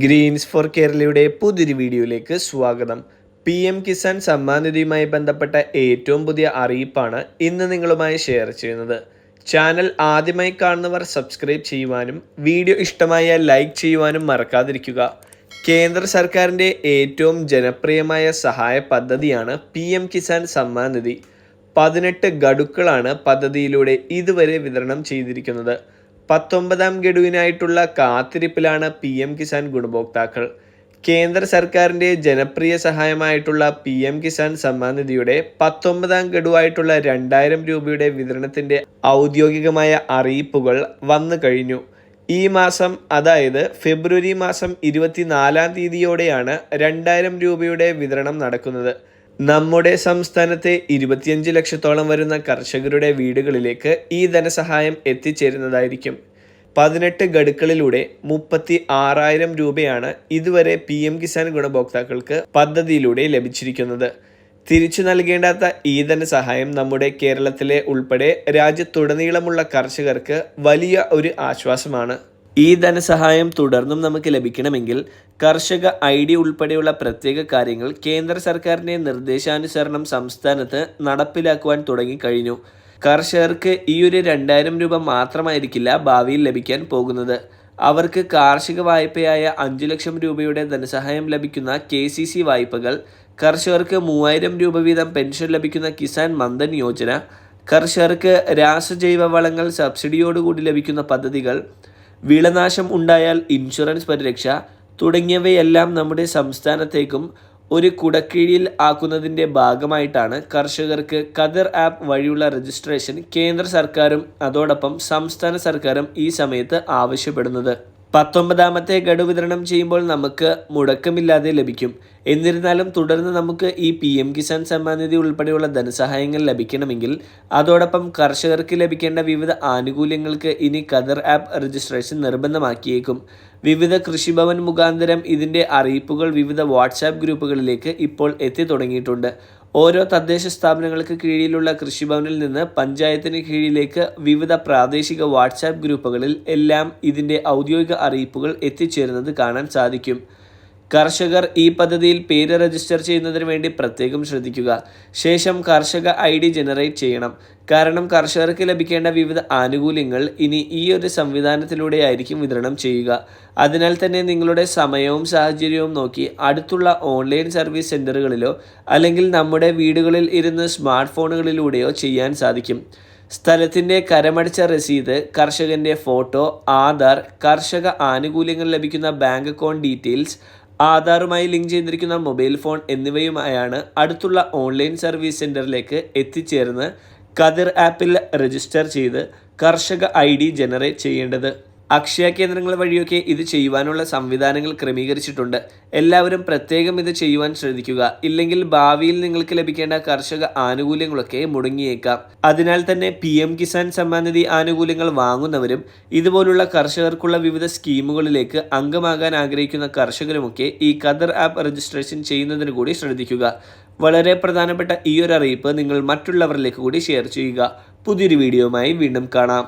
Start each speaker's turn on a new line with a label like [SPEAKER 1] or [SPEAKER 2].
[SPEAKER 1] Green's four കേരളയുടെ പുതിയൊരു വീഡിയോയിലേക്ക് സ്വാഗതം. പി എം കിസാൻ സമ്മാൻ നിധിയുമായി ബന്ധപ്പെട്ട ഏറ്റവും പുതിയ അറിയിപ്പാണ് ഇന്ന് നിങ്ങളുമായി ഷെയർ ചെയ്യുന്നത്. ചാനൽ ആദ്യമായി കാണുന്നവർ സബ്സ്ക്രൈബ് ചെയ്യുവാനും വീഡിയോ ഇഷ്ടമായ ലൈക്ക് ചെയ്യുവാനും മറക്കാതിരിക്കുക. കേന്ദ്ര സർക്കാരിന്റെ ഏറ്റവും ജനപ്രിയമായ സഹായ പദ്ധതിയാണ് പി എം കിസാൻ സമ്മാൻ നിധി. പതിനെട്ട് ഗഡുക്കളാണ് പദ്ധതിയിലൂടെ ഇതുവരെ വിതരണം ചെയ്തിരിക്കുന്നത്. പത്തൊമ്പതാം ഗഡുവിനായിട്ടുള്ള കാത്തിരിപ്പിലാണ് പി എം കിസാൻ ഗുണഭോക്താക്കൾ. കേന്ദ്ര സർക്കാരിന്റെ ജനപ്രിയ സഹായമായിട്ടുള്ള പി എം കിസാൻ സമ്മാൻ നിധിയുടെ പത്തൊമ്പതാം ഗഡുവായിട്ടുള്ള രണ്ടായിരം രൂപയുടെ വിതരണത്തിന്റെ ഔദ്യോഗികമായ അറിയിപ്പുകൾ വന്നു കഴിഞ്ഞു. ഈ മാസം അതായത് ഫെബ്രുവരി മാസം ഇരുപത്തിനാലാം തീയതിയോടെയാണ് രണ്ടായിരം രൂപയുടെ വിതരണം നടക്കുന്നത്. നമ്മുടെ സംസ്ഥാനത്തെ ഇരുപത്തിയഞ്ച് ലക്ഷത്തോളം വരുന്ന കർഷകരുടെ വീടുകളിലേക്ക് ഈ ധനസഹായം എത്തിച്ചേരുന്നതായിരിക്കും. പതിനെട്ട് ഗഡുക്കളിലൂടെ മുപ്പത്തി ആറായിരം രൂപയാണ് ഇതുവരെ പി എം കിസാൻ ഗുണഭോക്താക്കൾക്ക് പദ്ധതിയിലൂടെ ലഭിച്ചിരിക്കുന്നത്. തിരിച്ചു നൽകേണ്ടാത്ത ഈ ധനസഹായം നമ്മുടെ കേരളത്തിലെ ഉൾപ്പെടെ രാജ്യത്തുടനീളമുള്ള കർഷകർക്ക് വലിയ ഒരു ആശ്വാസമാണ്. ഈ ധനസഹായം തുടർന്നും നമുക്ക് ലഭിക്കണമെങ്കിൽ കർഷക ഐ ഡി ഉൾപ്പെടെയുള്ള പ്രത്യേക കാര്യങ്ങൾ കേന്ദ്ര സർക്കാരിന്റെ നിർദ്ദേശാനുസരണം സംസ്ഥാനത്ത് നടപ്പിലാക്കുവാൻ തുടങ്ങിക്കഴിഞ്ഞു. കർഷകർക്ക് ഈ ഒരു രണ്ടായിരം രൂപ മാത്രമായിരിക്കില്ല ഭാവിയിൽ ലഭിക്കാൻ പോകുന്നത്. അവർക്ക് കാർഷിക വായ്പയായ അഞ്ചു ലക്ഷം രൂപയുടെ ധനസഹായം ലഭിക്കുന്ന കെ സി സി വായ്പകൾ കർഷകർക്ക് മൂവായിരം രൂപ വീതം പെൻഷൻ ലഭിക്കുന്ന കിസാൻ മന്ദൻ യോജന കർഷകർക്ക് രാസജൈവ വളങ്ങൾ സബ്സിഡിയോടുകൂടി ലഭിക്കുന്ന പദ്ധതികൾ വിളനാശം ഉണ്ടായാൽ ഇൻഷുറൻസ് പരിരക്ഷ തുടങ്ങിയവയെല്ലാം നമ്മുടെ സംസ്ഥാനത്തേക്കും ഒരു കുടക്കീഴിൽ ആക്കുന്നതിന്റെ ഭാഗമായിട്ടാണ് കർഷകർക്ക് കദർ ആപ്പ് വഴിയുള്ള രജിസ്ട്രേഷൻ കേന്ദ്ര സർക്കാരും അതോടൊപ്പം സംസ്ഥാന സർക്കാരും ഈ സമയത്ത് ആവശ്യപ്പെടുന്നത്. പത്തൊമ്പതാമത്തെ ഗഡു വിതരണം ചെയ്യുമ്പോൾ നമുക്ക് മുടക്കമില്ലാതെ ലഭിക്കും. എന്നിരുന്നാലും തുടർന്ന് നമുക്ക് ഈ പി എം കിസാൻ സമ്മാൻ നിധി ഉൾപ്പെടെയുള്ള ധനസഹായങ്ങൾ ലഭിക്കണമെങ്കിൽ അതോടൊപ്പം കർഷകർക്ക് ലഭിക്കേണ്ട വിവിധ ആനുകൂല്യങ്ങൾക്ക് ഇനി കദർ ആപ്പ് രജിസ്ട്രേഷൻ നിർബന്ധമാക്കിയേക്കും. വിവിധ കൃഷിഭവൻ മുഖാന്തരം ഇതിന്റെ അറിയിപ്പുകൾ വിവിധ വാട്സാപ്പ് ഗ്രൂപ്പുകളിലേക്ക് ഇപ്പോൾ എത്തി തുടങ്ങിയിട്ടുണ്ട് ഓരോ തദ്ദേശ സ്ഥാപനങ്ങൾക്ക് കീഴിലുള്ള കൃഷിഭവനിൽ നിന്ന് പഞ്ചായത്തിന് കീഴിലേക്ക് വിവിധ പ്രാദേശിക വാട്സാപ്പ് ഗ്രൂപ്പുകളിൽ എല്ലാം ഇതിന്റെ ഔദ്യോഗിക അറിയിപ്പുകൾ എത്തിച്ചേരുന്നത് കാണാൻ സാധിക്കും. കർഷകർ ഈ പദ്ധതിയിൽ പേര് രജിസ്റ്റർ ചെയ്യുന്നതിന് വേണ്ടി പ്രത്യേകം ശ്രദ്ധിക്കുക. ശേഷം കർഷക ഐ ഡി ജനറേറ്റ് ചെയ്യണം. കാരണം കർഷകർക്ക് ലഭിക്കേണ്ട വിവിധ ആനുകൂല്യങ്ങൾ ഇനി ഈ ഒരു സംവിധാനത്തിലൂടെ ആയിരിക്കും വിതരണം ചെയ്യുക. അതിനാൽ തന്നെ നിങ്ങളുടെ സമയവും സാഹചര്യവും നോക്കി അടുത്തുള്ള ഓൺലൈൻ സർവീസ് സെന്ററുകളിലോ അല്ലെങ്കിൽ നമ്മുടെ വീടുകളിൽ ഇരുന്ന് സ്മാർട്ട് ഫോണുകളിലൂടെയോ ചെയ്യാൻ സാധിക്കും. സ്ഥലത്തിന്റെ കരമടിച്ച രസീത് കർഷകന്റെ ഫോട്ടോ ആധാർ കർഷക ആനുകൂല്യങ്ങൾ ലഭിക്കുന്ന ബാങ്ക് അക്കൗണ്ട് ഡീറ്റെയിൽസ് ആധാറുമായി ലിങ്ക് ചെയ്തിരിക്കുന്ന മൊബൈൽ ഫോൺ എന്നിവയുമായാണ് അടുത്തുള്ള ഓൺലൈൻ സർവീസ് സെന്ററിലേക്ക് എത്തിച്ചേർന്ന് കതിർ ആപ്പിൽ രജിസ്റ്റർ ചെയ്ത് കർഷക ഐ ജനറേറ്റ് ചെയ്യേണ്ടത്. അക്ഷയ കേന്ദ്രങ്ങൾ വഴിയൊക്കെ ഇത് ചെയ്യുവാനുള്ള സംവിധാനങ്ങൾ ക്രമീകരിച്ചിട്ടുണ്ട്. എല്ലാവരും പ്രത്യേകം ഇത് ചെയ്യുവാൻ ശ്രദ്ധിക്കുക. ഇല്ലെങ്കിൽ ഭാവിയിൽ നിങ്ങൾക്ക് ലഭിക്കേണ്ട കർഷക ആനുകൂല്യങ്ങളൊക്കെ മുടങ്ങിയേക്കാം. അതിനാൽ തന്നെ പി എം കിസാൻ സമ്മാൻ നിധി ആനുകൂല്യങ്ങൾ വാങ്ങുന്നവരും ഇതുപോലുള്ള കർഷകർക്കുള്ള വിവിധ സ്കീമുകളിലേക്ക് അംഗമാകാൻ ആഗ്രഹിക്കുന്ന കർഷകരുമൊക്കെ ഈ ഖദർ ആപ്പ് രജിസ്ട്രേഷൻ ചെയ്യുന്നതിന് കൂടി ശ്രദ്ധിക്കുക. വളരെ പ്രധാനപ്പെട്ട ഈ ഒരു അറിയിപ്പ് നിങ്ങൾ മറ്റുള്ളവരിലേക്ക് കൂടി ഷെയർ ചെയ്യുക. പുതിയൊരു വീഡിയോയുമായി വീണ്ടും കാണാം.